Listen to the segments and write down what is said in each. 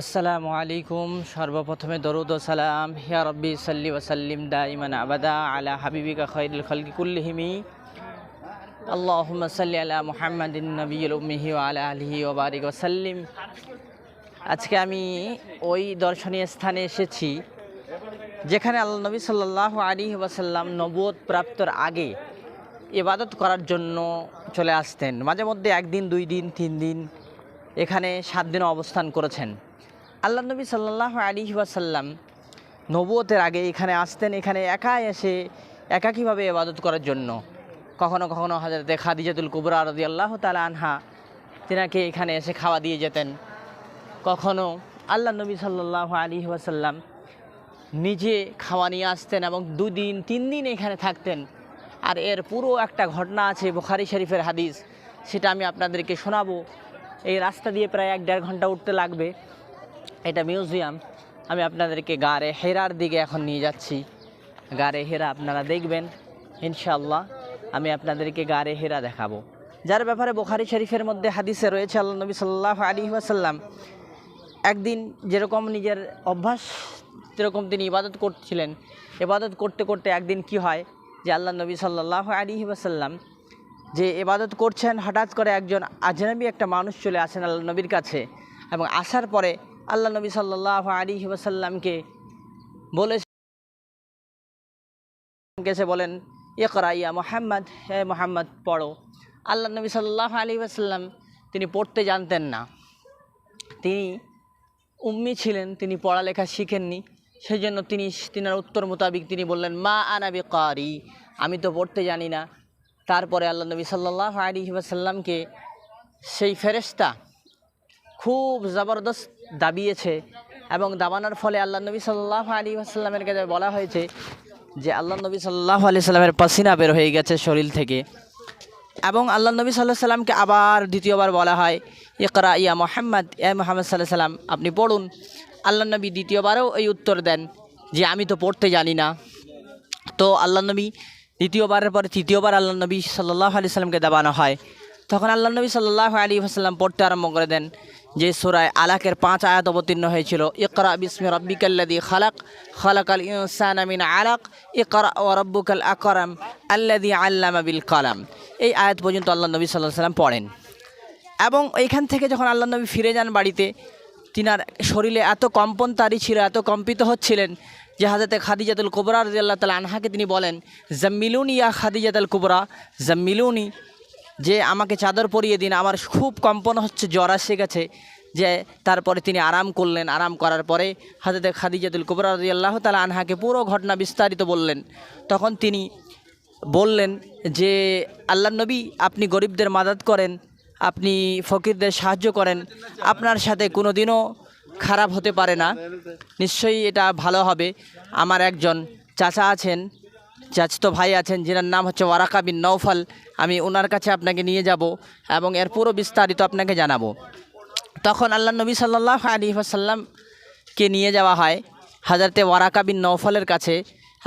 আসসালামু আলাইকুম। সর্বপ্রথমে দরুদ ও সালাম। হিয়া রব্বি সাল্লি ওয়াসাল্লিম দাইমান আবাদা আলা হাবিবিকা খৈরুল খলকি কুল্লিহিমি। আল্লাহুম্মা সাল্লি আলা মুহাম্মাদিন নবিয়ুল উম্মিহি ওয়া আলা আলিহি ওয়া বারিক ওয়াসাল্লিম আজকে আমি ওই দর্শনীয় স্থানে এসেছি, যেখানে আল্লাহ নবী সাল্লাল্লাহু আলাইহি ওয়াসাল্লাম নবুয়ত প্রাপ্তর আগে ইবাদত করার জন্য চলে আসতেন। মাঝে মধ্যে একদিন, দুই দিন, তিন দিন এখানে সাত দিন অবস্থান করেছেন। আল্লাহ নবী সাল্লাহ আলী ওয়াসাল্লাম নবুয়তের আগে এখানে আসতেন, এখানে একা এসে একাকীভাবে ইবাদত করার জন্য। কখনো কখনো হাজরতে খাদিজাতুল কুবরা রদি আল্লাহ তালা আনহা, তিনাকে এখানে এসে খাওয়া দিয়ে যেতেন। কখনো আল্লাহ নবী সাল্লাহ আলী ওয়াসাল্লাম নিজে খাওয়া নিয়ে আসতেন এবং দুদিন তিন দিন এখানে থাকতেন। আর এর পুরো একটা ঘটনা আছে বুখারি শরীফের হাদিস, সেটা আমি আপনাদেরকে শোনাবো। এই রাস্তা দিয়ে প্রায় এক দেড় ঘণ্টা উঠতে লাগবে। এটা মিউজিয়াম। আমি আপনাদেরকে গাড়ে হেরার দিকে এখন নিয়ে যাচ্ছি। গাড়ে হেরা আপনারা দেখবেন ইনশাল্লাহ আমি আপনাদেরকে গাড়ে হেরা দেখাবো। যার ব্যাপারে বোখারি শরীফের মধ্যে হাদিসে রয়েছে আল্লাহ নবী সাল্লাহ আলী ওয়াসাল্লাম একদিন যেরকম নিজের অভ্যাস, যেরকম তিনি ইবাদত করছিলেন, ইবাদত করতে করতে একদিন কি হয় যে আল্লাহ নবী সাল্লাহ আলী ওয়াসাল্লাম যে ইবাদত করছেন, হঠাৎ করে একজন আজনবী একটা মানুষ চলে আসেন আল্লাহ নবীর কাছে এবং আসার পরে আল্লাহ নবী সাল্লাহ আলী ওয়াসাল্লামকে বলে গেছে বলেন, ইকরা ইয়া মোহাম্মদ, হে মোহাম্মদ, পড়ো। আল্লাহ নবী সাল্লাহ আলী ওয়াসাল্লাম তিনি পড়তে জানতেন না। তিনি উম্মি ছিলেন, তিনি পড়ালেখা শিখেননি। সেই জন্য তিনি, তিনার উত্তর মোতাবিক তিনি বললেন, মা আনাবি কারি আমি তো পড়তে জানি না। তারপরে আল্লাহ নবী সাল্লাহ আলী ওয়াসাল্লামকে সেই ফেরেস্তা খুব জবরদস্ত দাবিয়েছে এবং দাবানোর ফলে আল্লাহ নবী সাল্লাহ আলী আসাল্লামের কাছে বলা হয়েছে যে আল্লাহ নবী সাল্লাহ আলি সাল্লামের পাসিনা বের হয়ে গেছে শরীর থেকে। এবং আল্লাহ নবী সাল্লাহ সাল্লামকে আবার দ্বিতীয়বার বলা হয়, ইকরা ইয়া মোহাম্মদ, এ মোহাম্মদ সাল্লাহ সাল্লাম আপনি পড়ুন। আল্লাহ নবী দ্বিতীয়বারও এই উত্তর দেন যে, আমি তো পড়তে জানি না। তো আল্লাহ নবী দ্বিতীয়বারের পরে তৃতীয়বার আল্লাহ নবী সাল্লাহ আলি সাল্লামকে দাবানো হয়। তখন আল্লাহ নবী সাল্লাহ আলী আসাল্লাম পড়তে আরম্ভ করে দেন যে সুরায় আলাকের পাঁচ আয়াত অবতীর্ণ হয়েছিল, ইকরা বিসমি রব্বিকাল্লাদি খালাক খালাক আল ইনসান আমিন আলাক, ইকরা ও রব্বুকাল আকরাম আল্লাদি আল্লামা বিল কালাম। এই আয়াত পর্যন্ত আল্লাহ নবী সাল্লাহ সাল্লাম পড়েন। এবং এইখান থেকে যখন আল্লাহ নবী ফিরে যান বাড়িতে, তিনার শরীরে এত কম্পন তারি ছিল, এত কম্পিত হচ্ছিলেন যে হাজরতে খাদিজাতুল কুবরা রাজি আল্লাহ তালা আনহাকে তিনি বলেন, জাম্মিলুনি ইয়া খাদিজাতুল কুবরা, জাম্মিলুনি যে আমাকে চাদর পরিয়ে দিন, আমার খুব কম্পন হচ্ছে, জ্বর আসে গেছে। যে তারপরে তিনি আরাম করলেন, আরাম করার পরে হাজরতে খাদিজাতুল কুবরা রাজি আল্লাহ তালা আনহাকে পুরো ঘটনা বিস্তারিত বললেন। তখন তিনি বললেন যে, আল্লাহ নবী, আপনি গরিবদের মাদাত করেন, আপনি ফকিরদের সাহায্য করেন, আপনার সাথে কোনো দিনও খারাপ হতে পারে না। নিশ্চয়ই এটা ভালো হবে। আমার একজন চাচা আছেন চাচতো ভাই আছেন, যেনার নাম হচ্ছে ওয়ারাকা বিন নৌফল আমি ওনার কাছে আপনাকে নিয়ে যাব এবং এর পুরো বিস্তারিত আপনাকে জানাব। তখন আল্লাহ নবী সাল্লাহ আলী আসাল্লামকে নিয়ে যাওয়া হয় হাজারতে ওয়ারাকা বিন নৌফলের কাছে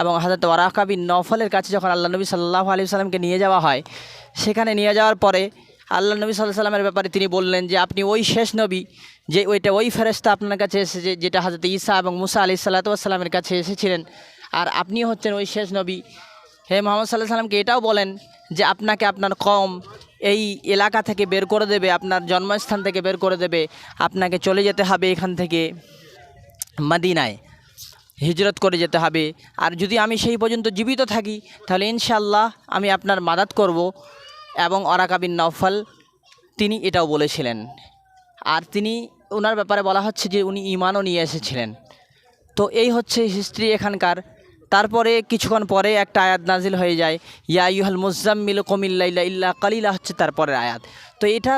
এবং হাজরত ওয়ারাকা বিন নৌফলের কাছে যখন আল্লাহ নবী সাল্লাহ আলী সাল্লামকে নিয়ে যাওয়া হয়, সেখানে নিয়ে যাওয়ার পরে আল্লাহ নবী সাল্লাহ সাল্লামের ব্যাপারে তিনি বললেন যে, আপনি ওই শেষ নবী যে ওইটা ওই ফেরেস্তা আপনার কাছে এসেছে, যেটা হাজরত ঈসা এবং মুসা আলি সাল্লাতামের কাছে এসেছিলেন। আর আপনি হচ্ছেন ওই শেষ নবী। হে মোহাম্মদ সাল্লাহ সাল্লামকে এটাও বলেন যে আপনাকে আপনার কম এই এলাকা থেকে বের করে দেবে, আপনার জন্মস্থান থেকে বের করে দেবে, আপনাকে চলে যেতে হবে এখান থেকে মাদিনায়, হিজরত করে যেতে হবে। আর যদি আমি সেই পর্যন্ত জীবিত থাকি, তাহলে ইনশাল্লাহ আমি আপনার মাদাত করব এবং অরাকাবিন নফল তিনি এটাও বলেছিলেন। আর তিনি ওনার ব্যাপারে বলা হচ্ছে যে উনি ইমানও নিয়ে এসেছিলেন। তো এই হচ্ছে হিস্ট্রি এখানকার তারপরে কিছুক্ষণ পরে একটা আয়াত নাজিল হয়ে যায়, ইয়া ইউহাল মুজাম্মিল কমিল্লা ইল্লা কালিলা হচ্ছে তারপরের আয়াত। তো এটা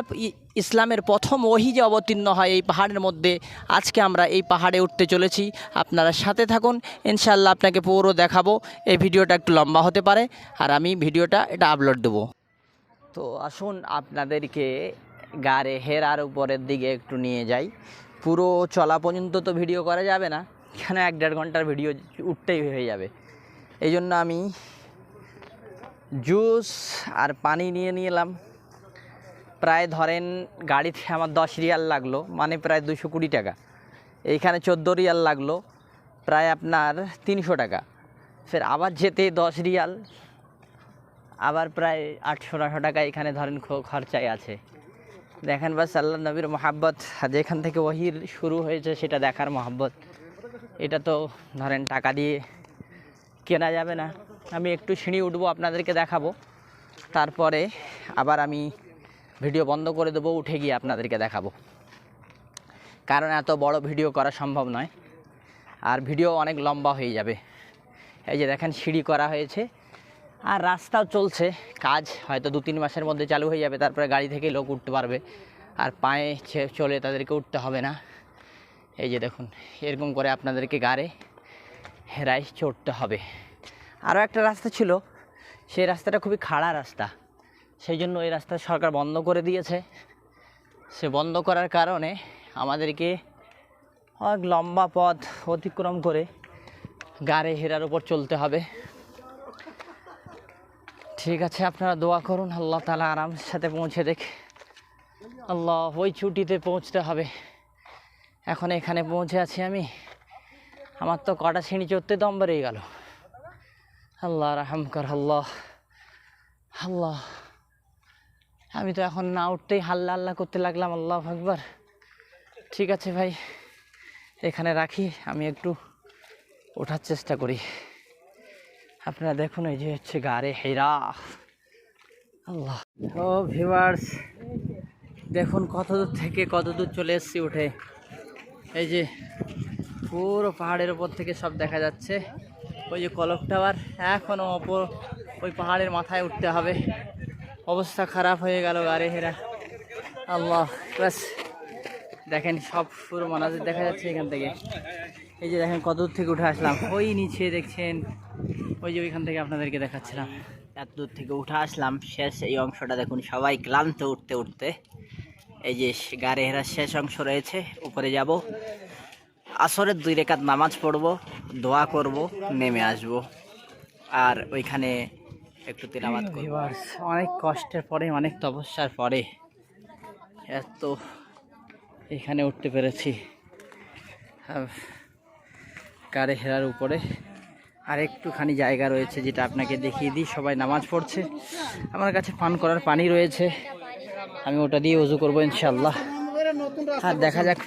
ইসলামের প্রথম ওহি যে অবতীর্ণ হয় এই পাহাড়ের মধ্যে, আজকে আমরা এই পাহাড়ে উঠতে চলেছি। আপনারা সাথে থাকুন ইনশাল্লাহ আপনাকে পুরো দেখাবো। এই ভিডিওটা একটু লম্বা হতে পারে, আর আমি ভিডিওটা এটা আপলোড দেবো। তো আসুন আপনাদেরকে গাড়ে হেরার উপরের দিকে একটু নিয়ে যাই। পুরো চলা পর্যন্ত তো ভিডিও করা যাবে না। এখানে এক দেড় ঘণ্টার ভিডিও উঠতেই হয়ে যাবে। এই জন্য আমি জুস আর পানি নিয়ে নিলাম। প্রায় ধরেন গাড়িতে আমার দশ রিয়াল লাগল মানে প্রায় দুশো কুড়ি টাকা। এইখানে চোদ্দ রিয়াল লাগল, প্রায় আপনার তিনশো টাকা। ফের আবার যেতে দশ রিয়াল, আবার প্রায় আটশো নশো টাকা এখানে ধরেন খরচাই আছে। দেখেন বাস আল্লাহ নবীর মহাব্বত যেখান থেকে ওহির শুরু হয়েছে সেটা দেখার মহাব্বত। এটা তো ধরেন টাকা দিয়ে কেনা যাবে না। আমি একটু সিঁড়ি উঠবো, আপনাদেরকে দেখাবো। তারপরে আবার আমি ভিডিও বন্ধ করে দেবো, উঠে গিয়ে আপনাদেরকে দেখাবো। কারণ এত বড় ভিডিও করা সম্ভব নয়। আর ভিডিও অনেক লম্বা হয়ে যাবে। এই যে দেখেন, সিঁড়ি করা হয়েছে। আর রাস্তাও চলছে। কাজ হয়তো দু তিন মাসের মধ্যে চালু হয়ে যাবে, তারপরে গাড়ি থেকে লোক উঠতে পারবে। আর পায়ে চলে তাদেরকে উঠতে হবে না। এই যে দেখুন, এরকম করে আপনাদেরকে গাড়ে হেরাই চড়তে হবে। আরও একটা রাস্তা ছিল, সেই রাস্তাটা খুবই খাড়া রাস্তা। সেই জন্য এই রাস্তা সরকার বন্ধ করে দিয়েছে। সে বন্ধ করার কারণে আমাদেরকে অনেক লম্বা পথ অতিক্রম করে গাড়ে হেরার উপর চলতে হবে। ঠিক আছে, আপনারা দোয়া করুন, আল্লাহ তালা আরামের সাথে পৌঁছে দেখ। আল্লাহ ওই ছুটিতে পৌঁছতে হবে। এখন এখানে পৌঁছে আছি আমি। আমার তো কটা সিঁড়ি চড়তে দম বেরিয়ে গেল। আল্লাহ রাহাম কর, আল্লাহ আল্লাহ। আমি তো এখন না উঠতেই হাল্লা আল্লাহ করতে লাগলাম, আল্লাহ আকবার। ঠিক আছে ভাই, এখানে রাখি, আমি একটু ওঠার চেষ্টা করি। আপনারা দেখুন, এই যে হচ্ছে গাড়ে হেরা। আল্লাহ। ও ভিউয়ার্স দেখুন কত দূর থেকে কত দূর চলে এসেছি উঠে। এই যে পুরো পাহাড়ের ওপর থেকে সব দেখা যাচ্ছে। ওই যে কলক টাওয়ার এখনও অপর ওই পাহাড়ের মাথায় উঠতে হবে। অবস্থা খারাপ হয়ে গেল গাড়ি হেরা আল্লাহ, ব্যাস। দেখেন সব পুরো মানাজের দেখা যাচ্ছে এখান থেকে। এই যে দেখেন কত দূর থেকে উঠে আসলাম। ওই নিচে দেখছেন, ওই যে ওইখান থেকে আপনাদেরকে দেখাচ্ছিলাম। এত দূর থেকে উঠে আসলাম। শেষ এই অংশটা দেখুন সবাই ক্লান্ত উঠতে উঠতে। এই যে গাড়ি হেরার শেষ অংশ রয়েছে, উপরে যাব। আসরের দুই রেখাত নামাজ পড়ব, দোয়া করব, নেমে আসব। আর ওইখানে একটু তিলাবাত করব। অনেক কষ্টের পরে, অনেক তপস্যার পরে এত এখানে উঠতে পেরেছি। গাড়ি হেরার উপরে আর একটুখানি জায়গা রয়েছে যেটা আপনাকে দেখিয়ে দিই। সবাই নামাজ পড়ছে। আমার কাছে পান করার পানি রয়েছে। আমি ওটা দিয়ে উজু করব ইনশাল্লাহ আর দেখা যাক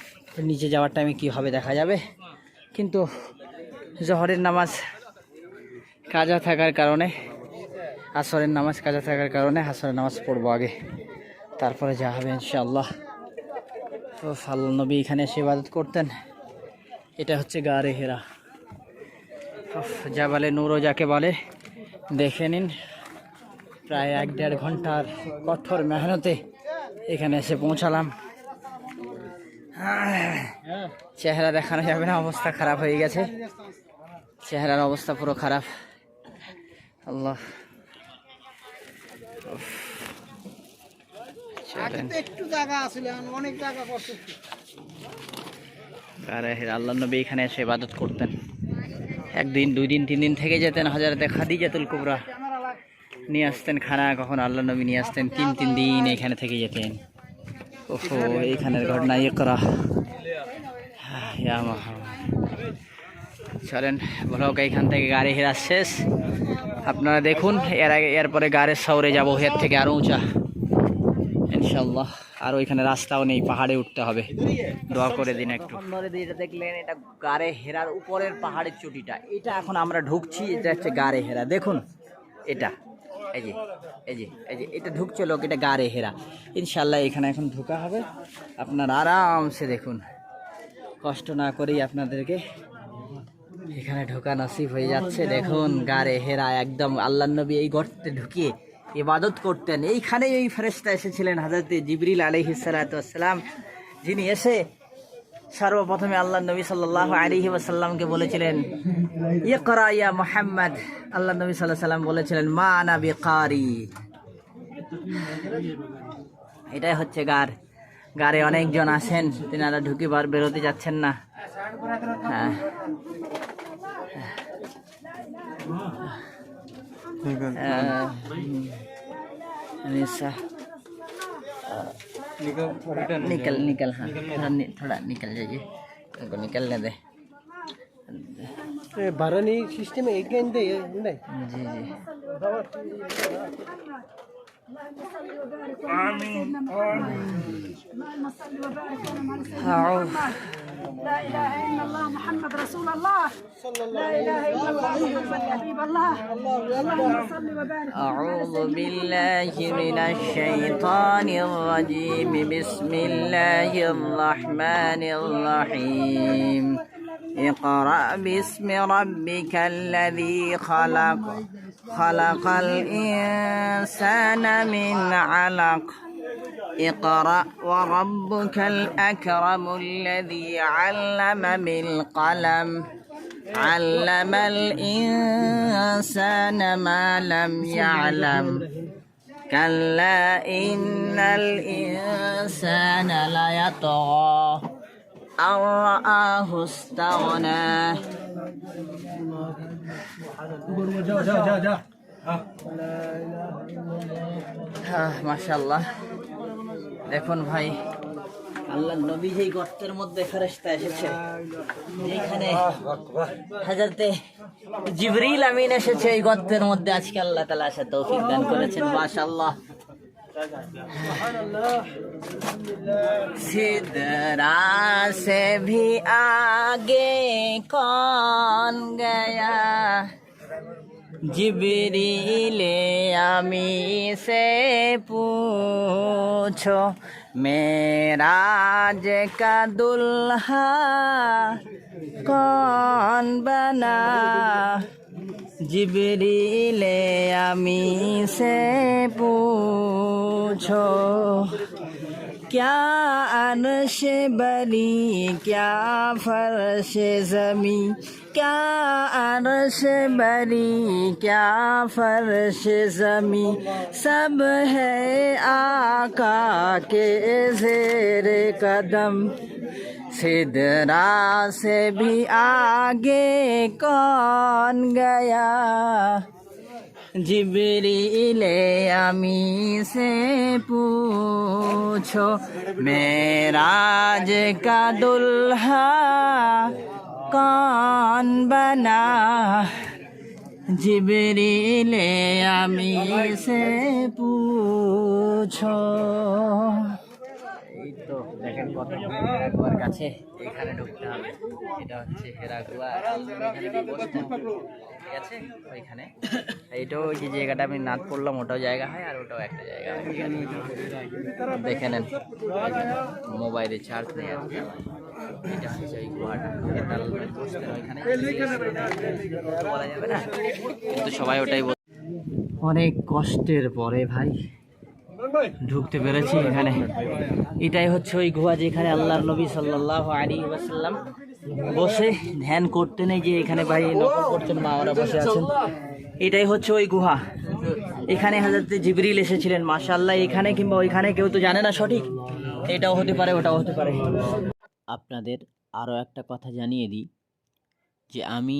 নিচে যাওয়ার টাইমে কী হবে, দেখা যাবে। কিন্তু জহরের নামাজ কাজা থাকার কারণে, আসরের নামাজ কাজা থাকার কারণে আসরের নামাজ পড়ব আগে। তারপরে যা হবে ইনশাল্লাহ তো আল্লাহ নবী এখানে এসে ইবাদত করতেন। এটা হচ্ছে গারে হেরা। যা বলে নুরো যাকে বলে, দেখে নিন। প্রায় এক দেড় ঘণ্টার কঠোর মেহনতে এখানে এসে পৌঁছালাম। চেহারা দেখানো যাবে না অবস্থা খারাপ হয়ে গেছে। চেহারার অবস্থা পুরো খারাপ। আল্লাহ। আল্লাহ নবী এখানে এসে ইবাদত করতেন। একদিন দুই দিন তিন দিন থেকে যেতেন হাজারাতে খাদিজাতুল কুবরা। নিয়ে আসতেন খানা, কখন আল্লাহ নবী নিয়ে আসতেন, তিন তিন দিন এখানে থেকে যেতেন। ওহো এইখানের ঘটনা ইয়ে করা। চলেন ব্লক এইখান থেকে গাড়ি হেরা শেষ। আপনারা দেখুন, এর আগে এরপরে গাড়ির শহরে যাব, এর থেকে আরও উঁচা। ইনশাল্লাহ আর ওইখানে রাস্তাও নেই, পাহাড়ে উঠতে হবে। দোয়া করে দিন একটু। যেটা দেখলেন, এটা গাড়ে হেরার উপরের পাহাড়ের চুটিটা। এটা এখন আমরা ঢুকছি, এটা হচ্ছে গাড়ে হেরা দেখুন, এটা। এই যে এই যে এই যে, এটা ঢুকছে লোক, এটা গাড়ে হেরা। ইনশাল্লাহ এখানে এখন ঢোকা হবে। আপনারা আরামসে দেখুন। কষ্ট না করেই আপনাদেরকে এখানে ঢোকা নসিব হয়ে যাচ্ছে। দেখুন গারে হেরা একদম আল্লাহ নবী এই গর্তে ঢুকিয়ে ইবাদত করতেন। এইখানেই এই ফেরেস্তা এসেছিলেন হাজরত জিবরিল আলহিসাল্লাম যিনি এসে সর্বপ্রথমে আল্লাহ নবী সাল্লাহ আলিহি ওয়াসাল্লামকে বলেছিলেন ইয়ে করা ইয়া মোহাম্মদ। আল্লাহ নবী সাল্লাহ সাল্লাম বলেছিলেন মা নাবি কারি এটাই হচ্ছে গার। গারে অনেকজন আসেন তিনারা ঢুকে বার বেরোতে যাচ্ছেন না। হ্যাঁ। निशा निकल निकल हाँ। थोड़ा नि- थोड़ा निकल जाइए। उनको निकलने दे। भरनी सिस्टम एक जी जी। जी اللهم صل وبارك على محمد. لا إله إلا الله محمد رسول الله. لا إله إلا الله محمد حبيب الله. اللهم صل وبارك أعوذ بالله من الشيطان الرجيم. بسم الله الرحمن الرحيم. اقرأ باسم ربك الذي خلق. خلق الإنسان من علق. اقرأ وربك الأكرم الذي علم بالقلم. علم الإنسان ما لم يعلم. كلا إن الإنسان ليطغى أن رآه استغنى. হ্যাঁ মাশাল্লাহ দেখুন ভাই আল্লাহ নবী যেই গর্তের মধ্যে ফেরেশতা এসেছে যেখানে হাজারতে জিবরিল আমিন এসেছে এই গর্তের মধ্যে আজকে আল্লাহ তালা আসে তৌফিক দান করেছেন মাশাল্লাহ सिदरा से भी आगे कौन गया জিবিরিলে আমি সে পুছো মেরাজ কা দুলহা কন বনা। জিবিরিলে আমি সে পুছো क्या अरश बरी क्या फर्श जमी क्या अरश बरी क्या फर्श जमी सब है आका के जेर कदम। सिदरा से भी आगे कौन गया? জিবরিলে আমি সে পুছো মেরাজ কা দুলহা কন বনা। জিবরিলে আমি সে পুছো। দেখেন কত হেরাগুয়ার কাছে এখানে ঢুকতে হবে। এটা হচ্ছে হেরাগুয়া ঠিক আছে? ওইখানে। এইটাও যে জায়গাটা আমি নাট পড়লাম ওটাও জায়গা হয়, আর ওটাও একটা জায়গা দেখে নেন, মোবাইলে চার্জ নেই আর যাবে না? কিন্তু সবাই ওটাই অনেক কষ্টের পরে ভাই। ঢুকতে পেরেছি এখানে। এটাই হচ্ছে ওই গুহা যেখানে আল্লাহর নবী সাল্লাল্লাহু আলাইহি ওয়াসাল্লাম বসে ধ্যান করতে নেই যে এখানে ভাই নকল করছেন, মা ওরা বসে আছেন। এটাই হচ্ছে ওই গুহা। এখানে হাজারতে জিবরিল এসেছিলেন, মাশাআল্লাহ, এখানে কিংবা ওইখানে কেউ তো জানে না সঠিক। এটাও হতে পারে, ওটাও হতে পারে। আপনাদের আরও একটা কথা জানিয়ে দিই, যে আমি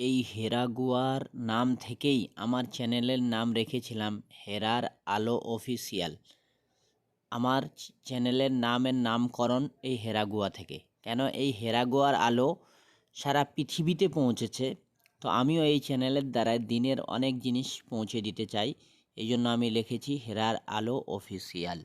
এই হেরাগুয়ার নাম থেকেই আমার চ্যানেলের নাম রেখেছিলাম হেরার আলো অফিসিয়াল। আমার চ্যানেলের নামের নামকরণ এই হেরাগুয়া থেকে। কেন এই হেরাগুয়ার আলো সারা পৃথিবীতে পৌঁছেছে, তো আমিও এই চ্যানেলের দ্বারা দিনের অনেক জিনিস পৌঁছে দিতে চাই। এই জন্য আমি লিখেছি হেরার আলো অফিসিয়াল।